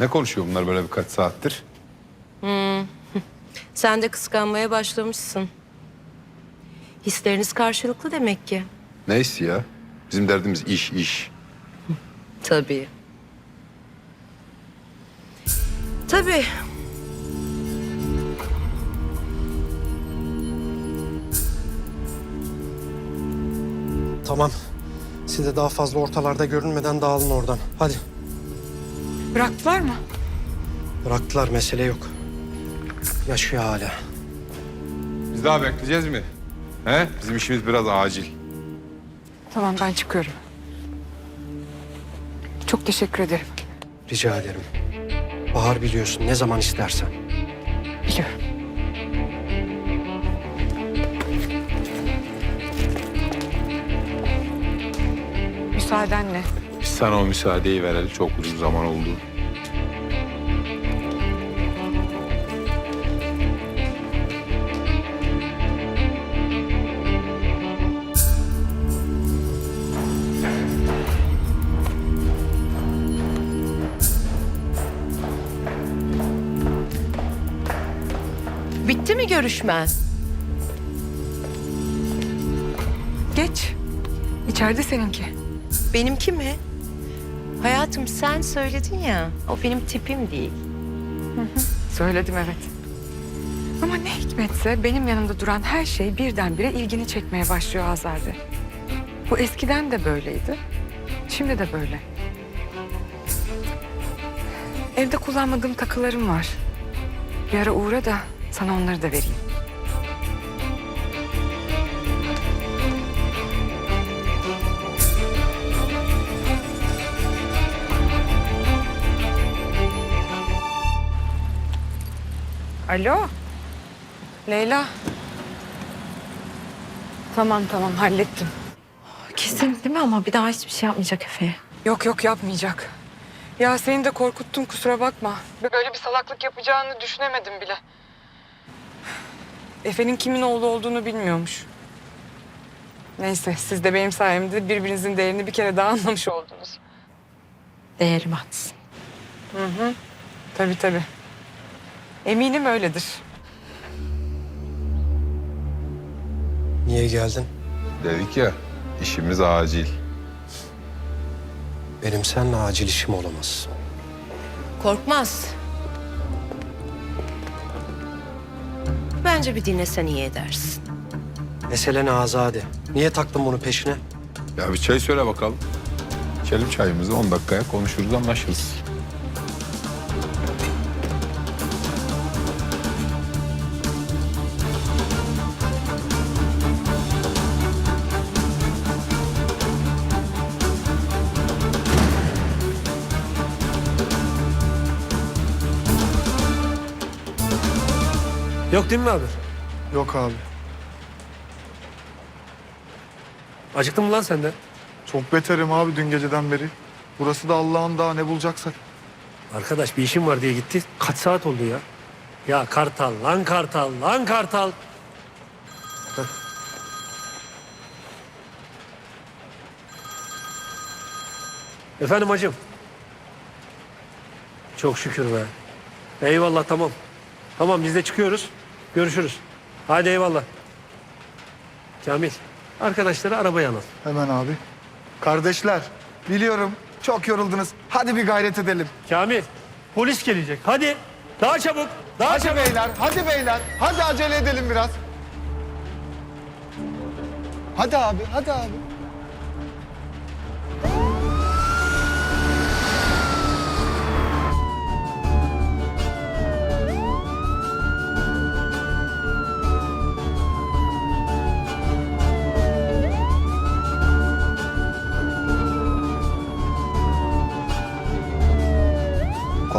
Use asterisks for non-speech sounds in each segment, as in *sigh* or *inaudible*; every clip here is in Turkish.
Ne konuşuyor bunlar böyle birkaç saattir? *laughs* Sen de kıskanmaya başlamışsın. Hisleriniz karşılıklı demek ki. Neyse ya. Bizim derdimiz iş iş. *laughs* Tabii. Tabii. Tamam. Siz de daha fazla ortalarda görünmeden dağılın oradan. Hadi. Bıraktılar mı? Bıraktılar mesele yok. Yaşıyor hala. Biz daha bekleyeceğiz mi? He? Bizim işimiz biraz acil. Tamam ben çıkıyorum. Çok teşekkür ederim. Rica ederim. Bahar biliyorsun ne zaman istersen. Biliyorum. Müsaadenle. Sana o müsaadeyi verelim. Çok uzun zaman oldu. Bitti mi görüşmen? Geç. İçeride seninki. Benimki mi? Hayatım sen söyledin ya. O benim tipim değil. Söyledim evet. Ama ne hikmetse benim yanımda duran her şey birdenbire ilgini çekmeye başlıyor Azade. Bu eskiden de böyleydi. Şimdi de böyle. Evde kullanmadığım takılarım var. Bir ara uğra da sana onları da vereyim. Alo. Leyla. Tamam tamam hallettim. Kesin değil mi ama bir daha hiçbir şey yapmayacak Efe'ye. Yok yok yapmayacak. Ya seni de korkuttum kusura bakma. Böyle bir salaklık yapacağını düşünemedim bile. Efe'nin kimin oğlu olduğunu bilmiyormuş. Neyse siz de benim sayemde birbirinizin değerini bir kere daha anlamış oldunuz. Değerim atsın. Tabii tabii. Eminim öyledir. Niye geldin? Dedik ya işimiz acil. Benim seninle acil işim olamaz. Korkmaz. Bence bir dinlesen iyi edersin. Mesele ne Azade? Niye taktın bunu peşine? Ya bir çay söyle bakalım. İçelim çayımızı 10 dakikaya konuşuruz anlaşırız. Mi abi? Yok abi. Acıktın mı lan sen de? Çok beterim abi dün geceden beri. Burası da Allah'ın daha ne bulacaksak. Arkadaş bir işim var diye gitti. Kaç saat oldu ya? Ya Kartal, lan Kartal, lan Kartal. Heh. Efendim hacım. Çok şükür be. Eyvallah tamam. Tamam biz de çıkıyoruz. Görüşürüz. Hadi eyvallah. Kamil, arkadaşları arabaya alın. Hemen abi. Kardeşler biliyorum çok yoruldunuz. Hadi bir gayret edelim. Kamil, polis gelecek. Hadi, daha çabuk, daha Hadi çabuk. beyler, hadi beyler. Hadi acele edelim biraz. Hadi abi, hadi abi.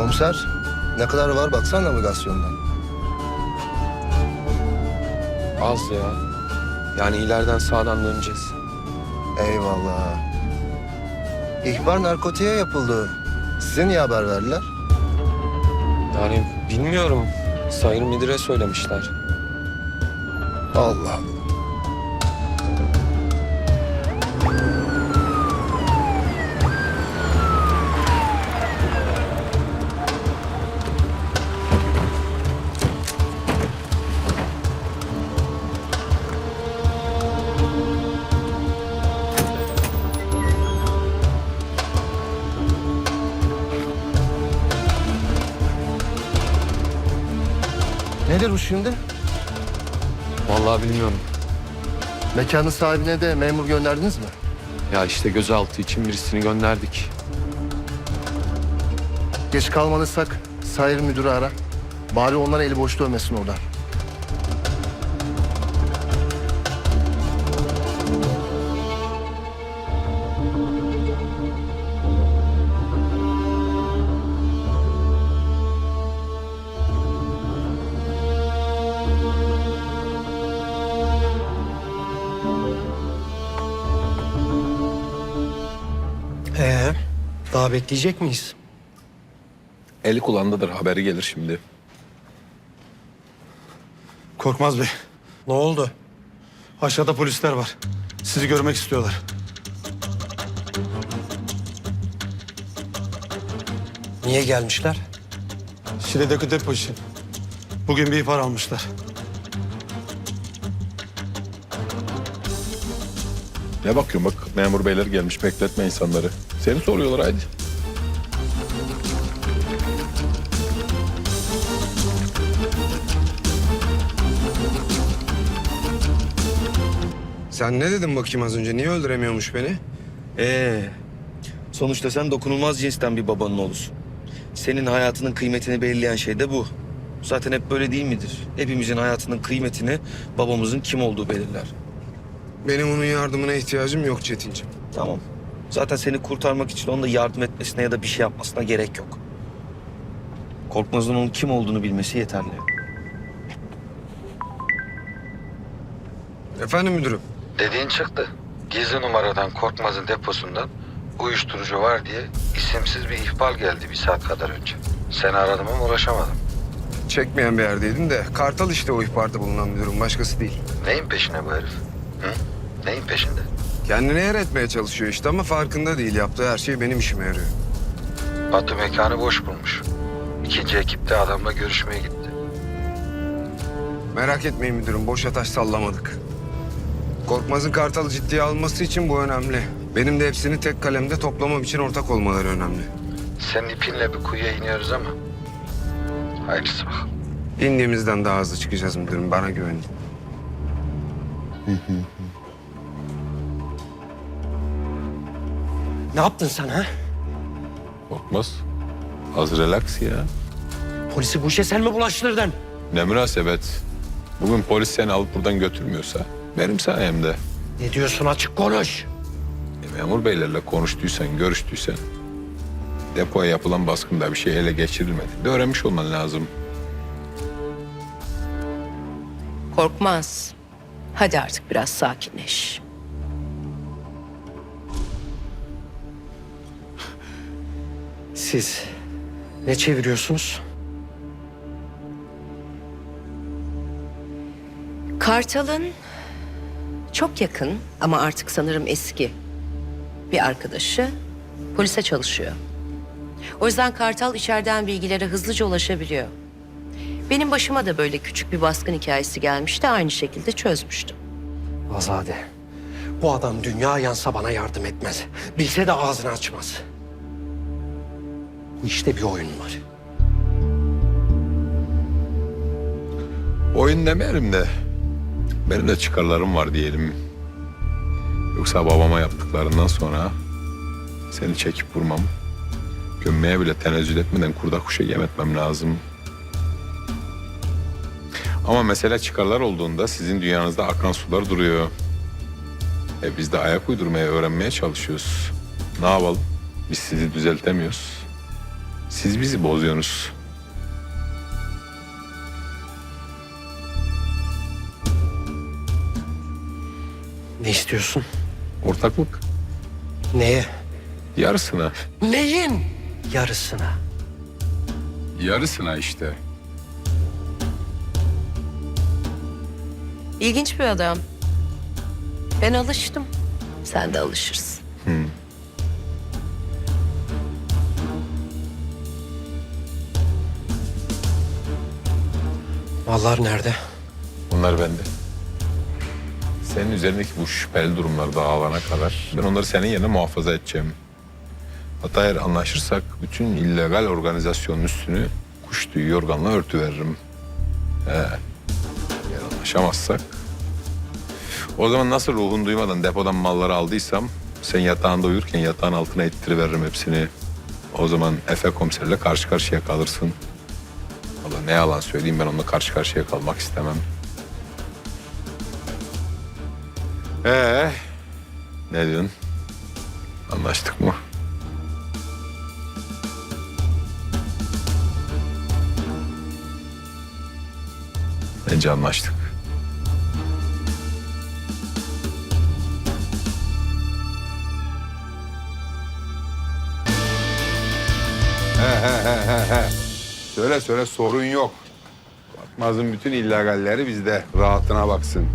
Komiser, ne kadar var baksana navigasyondan. Az ya. Yani ileriden sağdan döneceğiz. Eyvallah. İhbar narkotiğe yapıldı. Size niye haber verdiler? Yani bilmiyorum. Sayın müdüre söylemişler. Allah Allah. Şimdi? Vallahi bilmiyorum. Mekanın sahibine de memur gönderdiniz mi? Ya işte gözaltı için birisini gönderdik. Geç kalmalıysak Sayır müdürü ara. Bari onlar eli boş dönmesin orada. Daha bekleyecek miyiz? Eli kulağındadır haberi gelir şimdi. Korkmaz Bey. Ne oldu? Aşağıda polisler var. Sizi görmek istiyorlar. Niye gelmişler? Şile'deki depo için. Bugün bir ihbar almışlar. Ne bakıyorsun bak memur beyler gelmiş bekletme insanları. Seni soruyorlar haydi. Sen ne dedin bakayım az önce? Niye öldüremiyormuş beni? Ee, sonuçta sen dokunulmaz cinsten bir babanın oğlusun. Senin hayatının kıymetini belirleyen şey de bu. Zaten hep böyle değil midir? Hepimizin hayatının kıymetini babamızın kim olduğu belirler. Benim onun yardımına ihtiyacım yok Çetinciğim. Tamam. Zaten seni kurtarmak için onun da yardım etmesine ya da bir şey yapmasına gerek yok. Korkmaz'ın onun kim olduğunu bilmesi yeterli. Efendim müdürüm? Dediğin çıktı. Gizli numaradan Korkmaz'ın deposundan uyuşturucu var diye isimsiz bir ihbar geldi bir saat kadar önce. Seni aradım ama ulaşamadım. Çekmeyen bir yerdeydin de Kartal işte o ihbarda bulunan müdürüm. Başkası değil. Neyin peşine bu herif? Hı? Neyin peşinde? Kendine yer etmeye çalışıyor işte ama farkında değil. Yaptığı her şey benim işime yarıyor. Batu mekanı boş bulmuş. İkinci ekip de adamla görüşmeye gitti. Merak etmeyin müdürüm. Boşa taş sallamadık. Korkmaz'ın Kartal'ı ciddiye alması için bu önemli. Benim de hepsini tek kalemde toplamam için ortak olmaları önemli. Senin ipinle bir kuyuya iniyoruz ama. Hayırlısı bakalım. İndiğimizden daha hızlı çıkacağız müdürüm. Bana güvenin. Ne yaptın sen ha? Korkmaz. Az relax ya. Polisi bu işe sen mi bulaştırdın? Ne münasebet. Bugün polis seni alıp buradan götürmüyorsa benim sayemde. Ne diyorsun açık konuş. E, memur beylerle konuştuysan, görüştüysen depoya yapılan baskında bir şey ele geçirilmedi. De öğrenmiş olman lazım. Korkmaz. Hadi artık biraz sakinleş. Siz ne çeviriyorsunuz? Kartal'ın çok yakın ama artık sanırım eski bir arkadaşı polise çalışıyor. O yüzden Kartal içeriden bilgilere hızlıca ulaşabiliyor. Benim başıma da böyle küçük bir baskın hikayesi gelmişti. Aynı şekilde çözmüştüm. Azade. Bu adam dünya yansa bana yardım etmez. Bilse de ağzını açmaz. Bu işte bir oyun var. Oyun demeyelim de benim de çıkarlarım var diyelim. Yoksa babama yaptıklarından sonra seni çekip vurmam. Gömmeye bile tenezzül etmeden kurda kuşa yem etmem lazım. Ama mesele çıkarlar olduğunda sizin dünyanızda akan sular duruyor. E biz de ayak uydurmaya öğrenmeye çalışıyoruz. Ne yapalım? Biz sizi düzeltemiyoruz. Siz bizi bozuyorsunuz. Ne istiyorsun? Ortaklık Neye? yarısına. Neyin? Yarısına. Yarısına işte. İlginç bir adam. Ben alıştım. Sen de alışırsın. Mallar nerede? Bunlar bende. Senin üzerindeki bu şüpheli durumlar dağılana kadar ben onları senin yerine muhafaza edeceğim. Hatta eğer anlaşırsak bütün illegal organizasyonun üstünü kuş tüyü yorganla örtüveririm. Eğer anlaşamazsak. O zaman nasıl ruhun duymadan depodan malları aldıysam sen yatağında uyurken yatağın altına ittiriveririm hepsini. O zaman Efe komiserle karşı karşıya kalırsın. Ne yalan söyleyeyim ben onunla karşı karşıya kalmak istemem. Ee, ne diyorsun? Anlaştık mı? Bence anlaştık. He he he he he. Söyle söyle sorun yok. Bakmazın bütün illegalleri bizde. Rahatına baksın.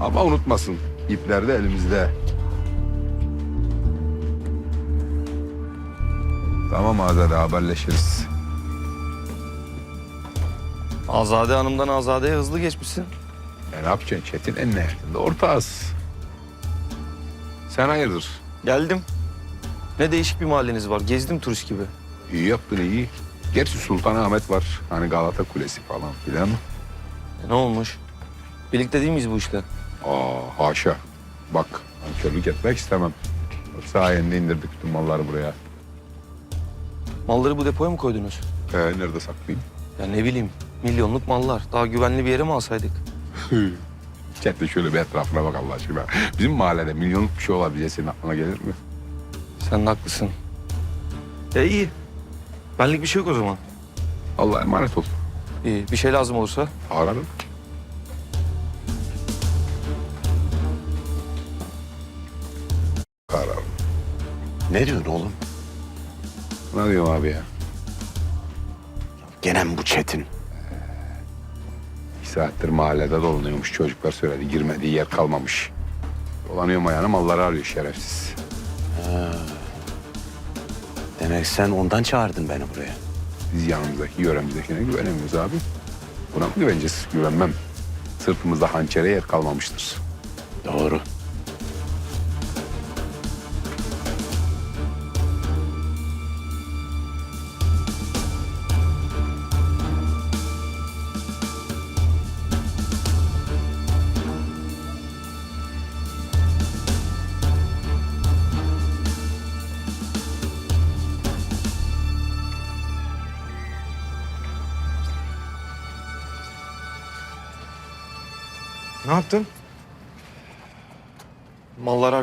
Ama unutmasın. ipler de elimizde. Tamam Azade haberleşiriz. Azade Hanım'dan Azade'ye hızlı geçmişsin. E ne yapacaksın Çetin? En nihayetinde ortağız. Sen hayırdır? Geldim. Ne değişik bir mahalleniz var. Gezdim turist gibi. İyi yaptın iyi. Gerçi Sultanahmet var. Hani Galata Kulesi falan filan. E, ne olmuş? Birlikte değil miyiz bu işte? Aa haşa. Bak nankörlük etmek istemem. Sayende indirdik bütün malları buraya. Malları bu depoya mı koydunuz? Ee, nerede saklayayım? Ya ne bileyim. Milyonluk mallar. Daha güvenli bir yere mi alsaydık? *laughs* Çetin şöyle bir etrafına bak Allah aşkına. Bizim mahallede milyonluk bir şey olabileceği senin aklına gelir mi? Sen de haklısın. E iyi. Benlik bir şey yok o zaman. Allah'a emanet ol. İyi. Bir şey lazım olursa Ararım. Ararım. Ne diyorsun oğlum? Ne diyorum abi ya? Gene mi bu Çetin? İki saattir mahallede dolanıyormuş. Çocuklar söyledi. Girmediği yer kalmamış. Dolanıyorum ayağına malları arıyor şerefsiz. Demek sen ondan çağırdın beni buraya. Biz yanımızdaki, yöremizdekine güvenemiyoruz abi. Buna mı güveneceğiz? Güvenmem. Sırtımızda hançere yer kalmamıştır. Doğru.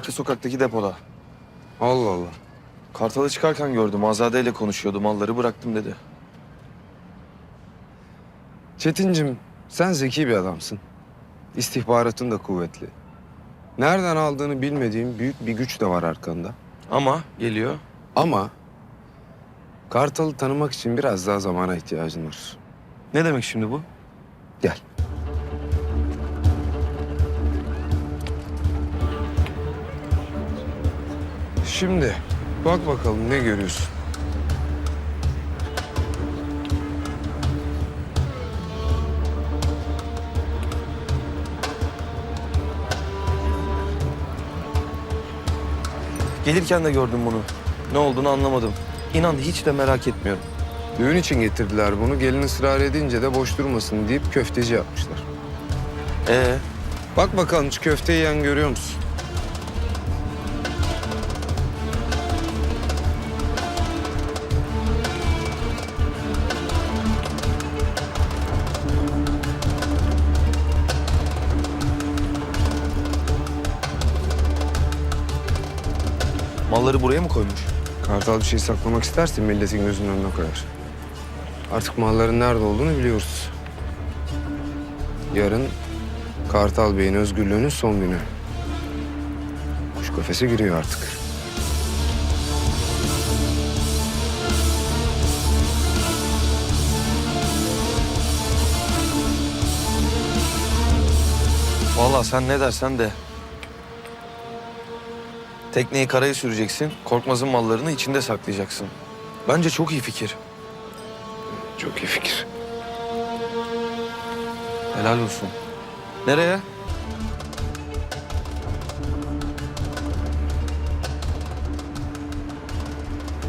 Arka sokaktaki depoda. Allah Allah. Kartal'ı çıkarken gördüm. Azade ile konuşuyordu. Malları bıraktım dedi. Çetincim sen zeki bir adamsın. İstihbaratın da kuvvetli. Nereden aldığını bilmediğim büyük bir güç de var arkanda. Ama geliyor. Ama Kartal'ı tanımak için biraz daha zamana ihtiyacın var. Ne demek şimdi bu? Gel. Şimdi bak bakalım ne görüyorsun. Gelirken de gördüm bunu. Ne olduğunu anlamadım. İnan hiç de merak etmiyorum. Düğün için getirdiler bunu. Gelin ısrar edince de boş durmasın deyip köfteci yapmışlar. Ee, Bak bakalım şu köfte yiyen görüyor musun? Malları buraya mı koymuş? Kartal bir şey saklamak isterse milletin gözünün önüne koyar. Artık malların nerede olduğunu biliyoruz. Yarın Kartal Bey'in özgürlüğünün son günü. Kuş kafese giriyor artık. Vallahi sen ne dersen de. Tekneyi karaya süreceksin. Korkmaz'ın mallarını içinde saklayacaksın. Bence çok iyi fikir. Çok iyi fikir. Helal olsun. Nereye?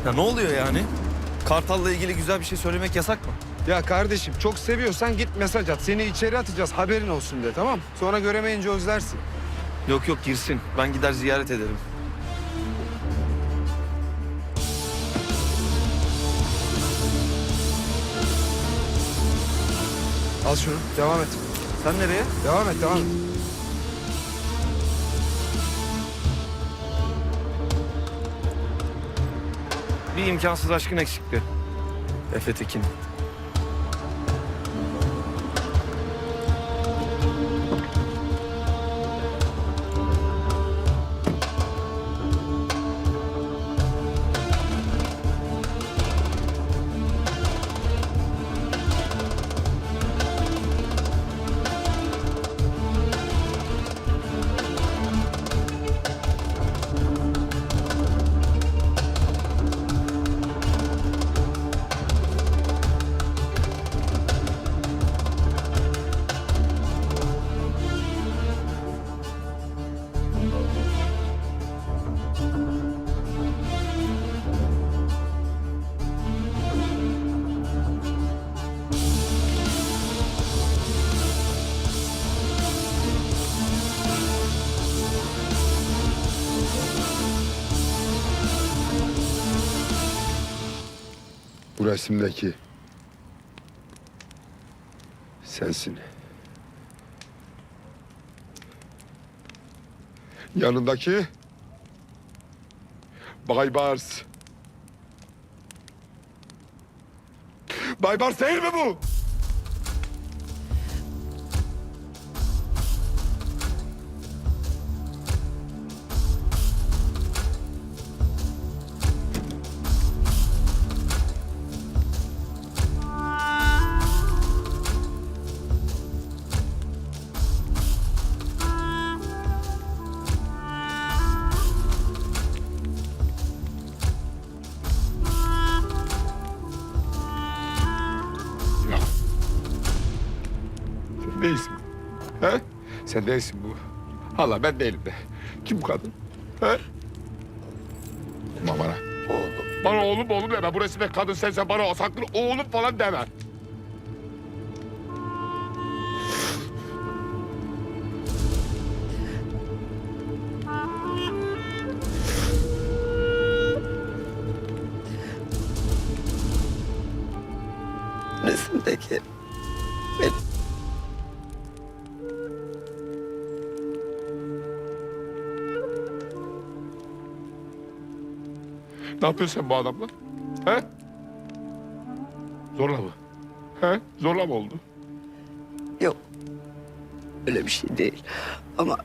Ya ne oluyor yani? Kartal'la ilgili güzel bir şey söylemek yasak mı? Ya kardeşim çok seviyorsan git mesaj at. Seni içeri atacağız haberin olsun de tamam Sonra göremeyince özlersin. Yok yok girsin. Ben gider ziyaret ederim. Al şunu devam et. Sen nereye? Devam et devam et. Bir imkansız aşkın eksikti. Efe Tekin. Bu resimdeki sensin. Yanındaki Baybars. Baybars değil mi bu? Sen değilsin bu. Hala ben değilim de. Kim bu kadın? He? Bana bana. Bana oğlum oğlum deme. Bu resimde kadın sensen bana sakın oğlum falan deme. Yapıyorsun sen bu adamla? He? Zorla mı? He? Zorla mı oldu? yok. Öyle bir şey değil. Ama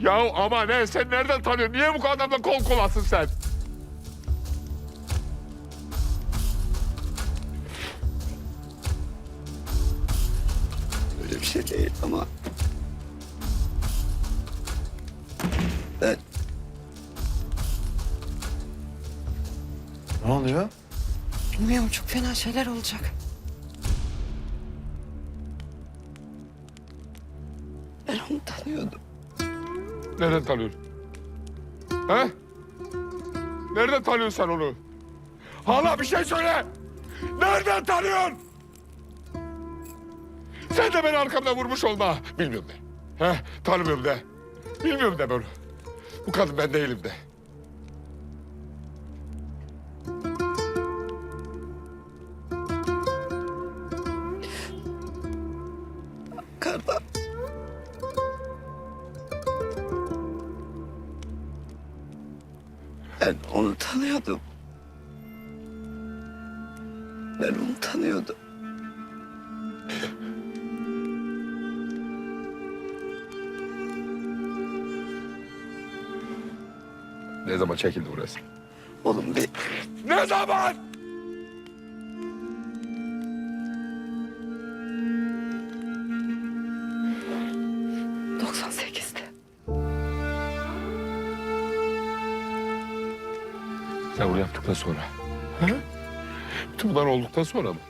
Ya ama ne? Sen nereden tanıyorsun? Niye bu adamla kol kolasın sen? öyle bir şey değil ama Ne oluyor? Bilmiyorum çok fena şeyler olacak. ben onu tanıyordum. Nereden tanıyorsun? He? Nereden tanıyorsun sen onu? Hala bir şey söyle. Nereden tanıyorsun? Sen de beni arkamdan vurmuş olma. Bilmiyorum de. He? Tanımıyorum de. Bilmiyorum de ben onu. Bu kadın ben değilim de. Zaman çekildi burası? Oğlum bir Ne zaman? Cık, 98'de. Sen bunu yaptıktan sonra. He? Bütün bunlar olduktan sonra mı?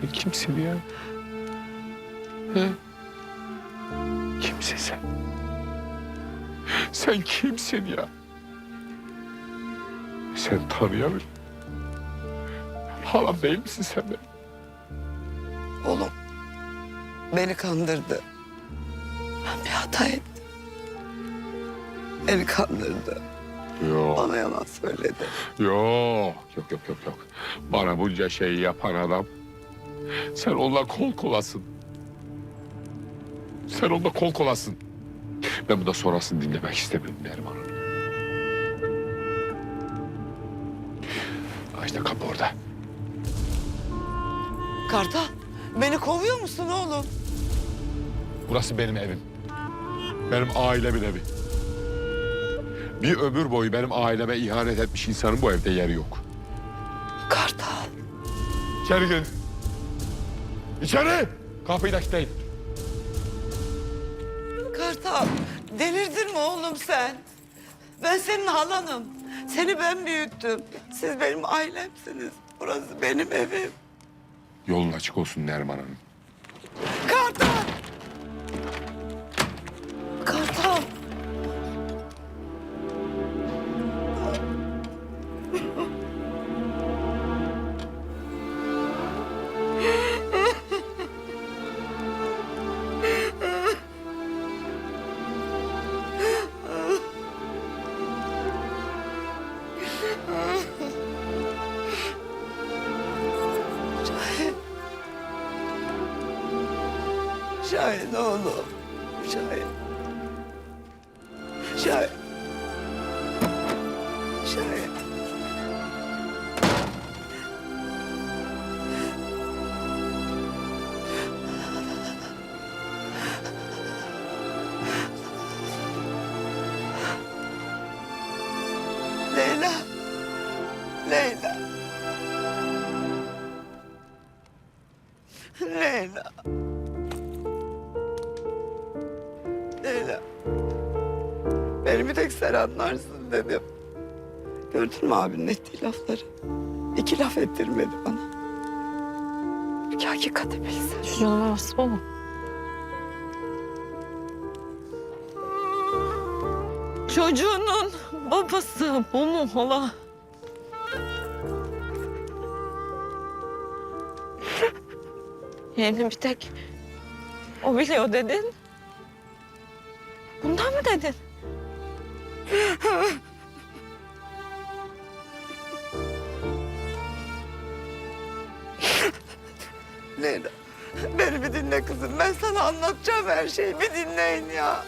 Sen kimsin ya? He? Sen? Sen kimsin ya? Sen tanıyamıyorum. Halam değil misin sen benim? Oğlum beni kandırdı. Ben bir hata ettim. Beni kandırdı. Yok. Bana yalan söyledi. Yok. Yok yok yok yok. Bana bunca şeyi yapan adam. Sen onunla kol kolasın. Sen onunla kol kolasın. Ben bu da sonrasını dinlemek istemiyorum Neriman Hanım. Ha işte kapı orada. Kartal beni kovuyor musun oğlum? Burası benim evim. Benim ailemin evi. Bir ömür boyu benim aileme ihanet etmiş insanın bu evde yeri yok. Kartal. İçeri girin. İçeri! Kapıyı da kilitleyin. Delirdin mi oğlum sen? Ben senin halanım. Seni ben büyüttüm. Siz benim ailemsiniz. Burası benim evim. Yolun açık olsun Neriman Hanım. Kartal! Kartal! Leyla. Leyla. Leyla. Beni bir tek sen anlarsın dedim. Gördün mü abinin ettiği lafları? İki laf ettirmedi bana. Bir hakikati bilsen. Çocuğuna baba. Çocuğunun babası bu mu hala? Yani bir tek o biliyor dedin. Bundan mı dedin? Leyla. Beni bir dinle kızım. Ben sana anlatacağım her şeyi. Bir dinleyin ya.